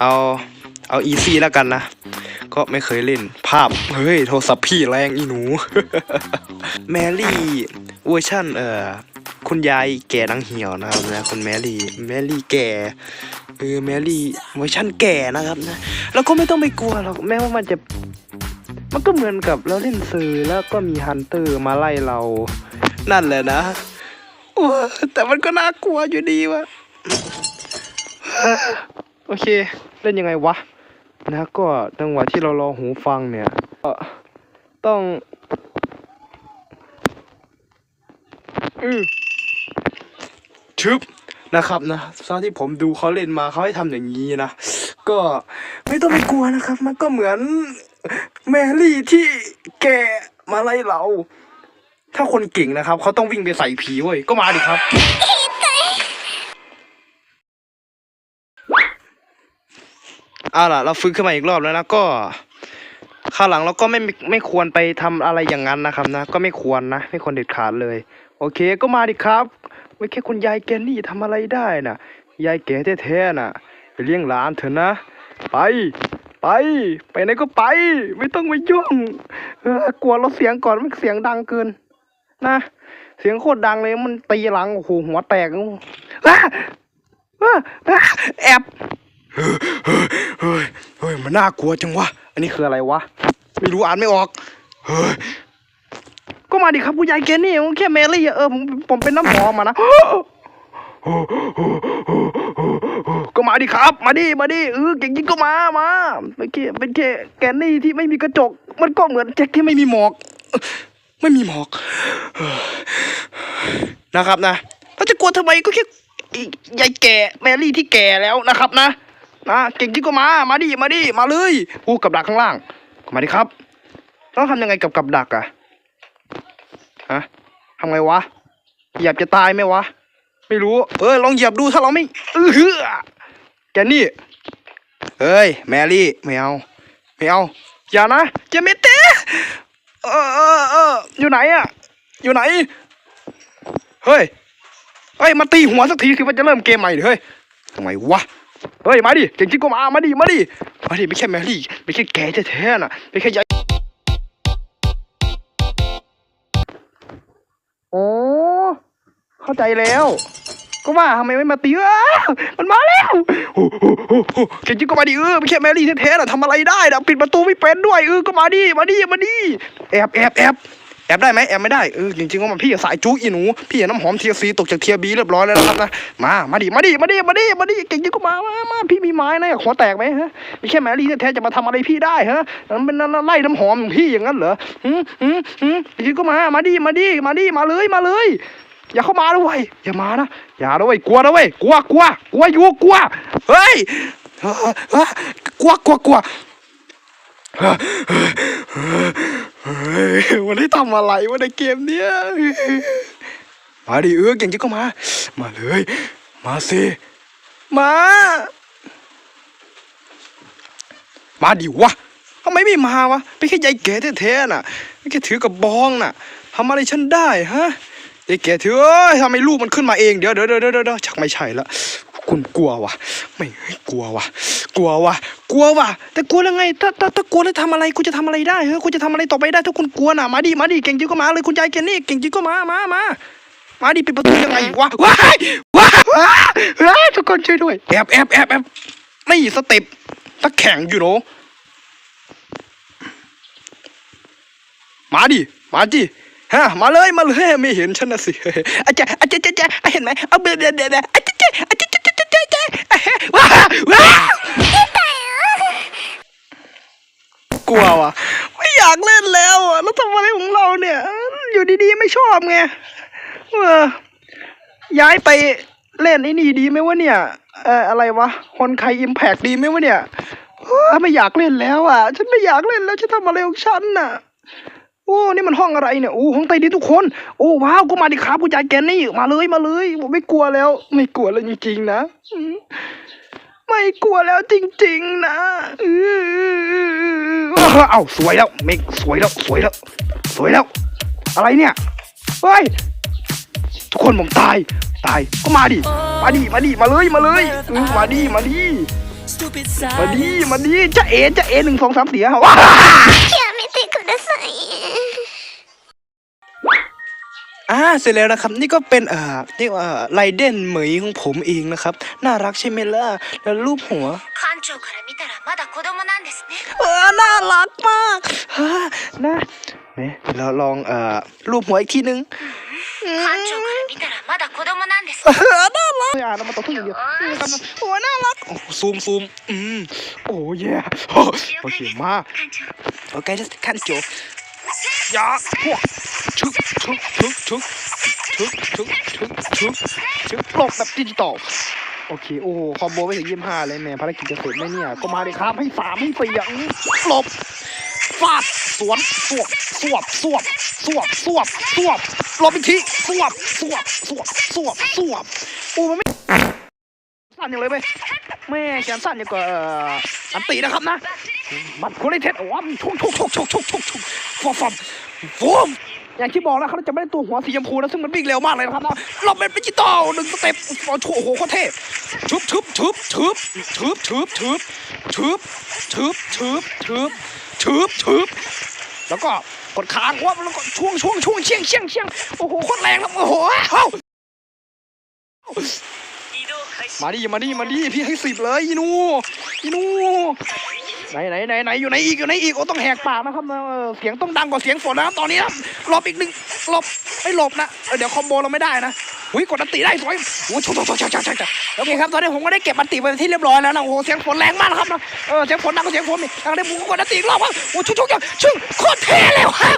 เอาเอาอีซี่แล้วกันนะ ก็ไม่เคยเล่นภาพ เฮ้ย โทรศัพท์พี่แรงอีหนู แมรี่เวอร์ชันเอ่อคุณยายแก่นังเหี่ยวนะครับนะคุณแมรี่แมรี่แก่เออแมรี่เวอร์ชันแก่นะครับนะแล้วก็ไม่ต้องไปกลัวหรอกแม้ว่ามันจะ มันก็เหมือนกับเราเล่นซื้อแล้วก็มีฮันเตอร์มาไล่เรา นั่นแหละนะโอ้แต่มันก็น่ากลัวอยู่ดีวะ โอเค เล่นยังไงวะนะก็จังหวะที่เรารอหูฟังเนี่ยก็ต้องอือชึบนะครับนะตอนที่ผมดูเขาเล่นมาเขาให้ทำอย่างนี้นะ ก็ไม่ต้องไปกลัวนะครับ มันก็เหมือนแมรี่ที่แกมาไล่เรา ถ้าคนเก่งนะครับ เขาต้องวิ่งไปใส่ผีเว้ย ก็มาดิครับ เอาล่ะ เราฟื้นขึ้นมาอีกรอบแล้วนะก็ข้าวหลังเราก็ไม่ไม่ควรไปทำอะไรอย่างนั้นนะครับนะ ก็ไม่ควรนะ ไม่ควรเด็ดขาดเลย โอเคก็มาดิครับไม่แค่คุณยายแกนี่ทำอะไรได้น่ะยายแกแท้ๆน่ะไปเลี้ยงหลานเถอะนะ ไป ไป ไปไหนก็ไป ไม่ต้องมายุ่งกลัวเราเสียงก่อนมันเสียงดังเกิน นะ เสียงโคตรดังเลยมันตีหลังโอ้โหหัวแตกอ้าอ้าอ้าแอบ มันน่ากลัวจังวะ อันนี้คืออะไรวะ ไม่รู้อ่านไม่ออก เฮ้ย ก็มาดิครับผู้ใหญ่แกนี่ผมแค่แมรี่เออผมผมเป็นน้ำหอมมานะ ก็มาดิครับ มาดิ มาดิ เออเก่งจริงก็มา มาไม่แค่เป็นแค่แกนนี่ที่ไม่มีกระจก มันก็เหมือนแจ็คที่ไม่มีหมอก ไม่มีหมอก นะครับนะเราจะกลัวทำไมก็แค่อียายแก่แมรี่ที่แก่แล้วนะครับนะ นะเก่งจริงก็มา มาดิ มาดิ มาเลยอู้กับดักข้างล่าง มาดิครับ ต้องทำยังไงกับกับดักอะฮะทำไงวะ เหยียบจะตายไหมวะ ไม่รู้ เออลองเหยียบดูถ้าเราไม่เออเฮือแกนี่ เฮ้ย แมรี่ไม่เอาไม่เอาอย่านะเจาเมเต้เออเออเอออยู่ไหนอะอยู่ไหน เฮ้ยเฮ้ย มาตีหัวสักทีคือว่าจะเริ่มเกมใหม่เฮ้ยทำไมวะ เฮ้ยมาดิเก่งจริงก็มามาดิมาดิมาดิไม่แค่แมรี่ไม่แค่แกแท้ๆน่ะไม่แค่ยายโอ้เข้าใจแล้ว ก็ว่าทำไมไม่มาตีอ้าวมันมาแล้วโอ้โหเก่งจริงก็มาดิเออไม่แค่แมรี่แท้ๆน่ะทำอะไรได้น่ะปิดประตูไม่เป็นด้วยเออก็มาดิมาดิมาดิแอบแอบแอบ แอบได้ไหมแอบไม่ได้เออจริงๆว่ามันพี่สายจู้อีหนูพี่น้ำหอมเทียซีตกจากเทียบีเรียบร้อยแล้วนะครับนะมามาดิมาดิมาดิมาดิมาดิเก่งจริงก็มามามาพี่มีไม้นะหัวแตกไหมฮะไม่แค่แมรี่แท้จะมาทำอะไรพี่ได้ฮะมันเป็นไล่น้ำหอมของพี่อย่างนั้นเหรอหืมหืมหืมจริงก็มามาดิมาดิมาดิมาเลยมาเลยอย่าเข้ามาด้วยอย่ามานะอย่าด้วยกลัวนะเว้ยกลัวกลัวกลัวอยู่กลัวเฮ้ยกลัวกลัวกลัว วันนี้ทำอะไรวะในเกมเนี้ยมาดิเออเก่งจริงก็มา มาเลย มาสิ มา มาดิวะทำไมไม่มาวะไม่แค่ยายแก่แท้ๆน่ะไม่แค่ถือกับบองน่ะทำอะไรฉันได้ฮะยายแก่ถือทำไมลูกมันขึ้นมาเองเดี๋ยวเดี๋ยวเดี๋ยวเดี๋ยวเดี๋ยวชักไม่ใช่ละ คุณกลัววะไม่กลัววะกลัววะกลัววะแต่กลัวแล้วไง ถ้าถ้าถ้ากลัวแล้วทำอะไรกูจะทำอะไรได้เฮ้ยกูจะทำอะไรต่อไปได้ ถ้าคุณกลัวน่ะมาดิมาดิเก่งจริงก็มาเลยคุณยายแกนี่เก่งจริงก็มามามามาดิปิดประตูยังไงวะว้ายว้ายว้ายว้าทุกคนช่วยด้วยแอบแอบแอบแอบนี่สเต็ปตะแข่งอยู่โนมาดิมาดิฮะมาเลยมาเลยไม่เห็นฉันนะสิอาจารย์อาจารย์อาจารย์เห็นไหมเอาเบียดเบียดเบียดอาจารย์อาจารย์ อาจารย์อาจารย์อาจารย์ว้าวว้าวกลัวว่ะ ไม่อยากเล่นแล้วอะแล้วทำอะไรของเราเนี่ย อยู่ดีๆไม่ชอบไงเออย้ายไปเล่นไอ้นี่ดีไหมวะเนี่ย เอ่ออะไรวะฮอนไคอิมแพกดีไหมวะเนี่ยเออไม่อยากเล่นแล้วอะ ฉันไม่อยากเล่นแล้วฉันทำอะไรของฉันน่ะ โอ้นี่มันห้องอะไรเนี่ยโอ้ห้องใต้ดินทุกคน โอ้ว้าวก็มาดิครับผู้ใหญ่แกนนี่มาเลยมาเลยผมไม่กลัวแล้ว ไม่กลัวแล้วจริงๆนะไม่กลัวแล้วจริง ๆ นะเอ้าสวยแล้วเมกสวยแล้วสวยแล้ว สวยแล้ว อะไรเนี่ยเฮ้ยทุกคนผมตาย ตายก็มาดิมาดิมาดิมาเลยมาเลยมาดิมาดิมาดี silence มาดีจะเอจะเอหนึ่งสองสามสี่ห้า อ่าเสร็จแล้วนะครับนี่ก็เป็นเอ่อเรียกว่าไลเดนเหมยของผมเองนะครับ น่ารักใช่ไหมล่ะแล้วรูปหัวเออน่ารักมากฮะนะนี่ยเราลองเอ่อรูปหัวอีกทีนึงน่ารักอย่านมาตกทุกอย่างเดียวโอ้น่ารักซูมซูมอืมโอ้ยโอเคมากโอเคคันโจ ยาพวกชึกชึกชึกชึกชึกชึกชึกชึกชึกปลอกแบบดิจิตอลโอเค โอ้คอมโบไปถึงยี่ห้าเลยแม่ภารกิจจะเสร็จไหมเนี่ย ก็มาเลยครับ ให้สามให้สี่อย่างหลบฟาดสวนสวบสวบสวบสวบสวบสวบหลบอีกทีสวบสวบสวบสวบสวบโอ้มันไม่ สั้นอย่างเลยเว้ยแม่แขนสั้นอย่างกับเอ่ออันตีนะครับนะมันคนได้เท็ดโอ้มชุกชุกชุกชุกชุกชุกชุกฟอมฟอมฟอมอย่างที่บอกแล้วเขาจะไม่ได้ตัวหัวสีชมพูนะซึ่งมันวิ่งเร็วมากเลยนะครับนะเราเป็นดิจิตอลหนึ่งสเต็ปโอ้โหโอ้โคตรเท่ชึบชึบชึบชึบชึบชึบชึบชึบชึบชึบชึบชึบชึบแล้วก็กดค้างว่าแล้วก็ช่วงช่วงช่วงเชียงเชียงเชียงโอ้โหโคตรแรงครับโอ้โหเอ้า มาดิมาดิมาดิพี่ให้สิบเลยอีนูอีนูไหนไหนไหนไหนอยู่ไหนอีกอยู่ไหนอีกโอ้ต้องแหกปากนะครับเออเสียงต้องดังกว่าเสียงฝนนะครับตอนนี้นะหลบอีกหนึ่งหลบไม่หลบนะเดี๋ยวคอมโบเราไม่ได้นะหุ้ยกดอันติได้สวยโอ้โหชชชชชชโอเคครับตอนนี้ผมก็ได้เก็บอันติไปที่เรียบร้อยแล้วนะโอ้โหเสียงฝนแรงมากนะครับนะเออเสียงฝนดังกว่าเสียงฝนนี่ทางได้ผมก็กดอันติอีกรอบครับโอ้ชุกชุกชุกชุกโคตรเท่เลยว่ะ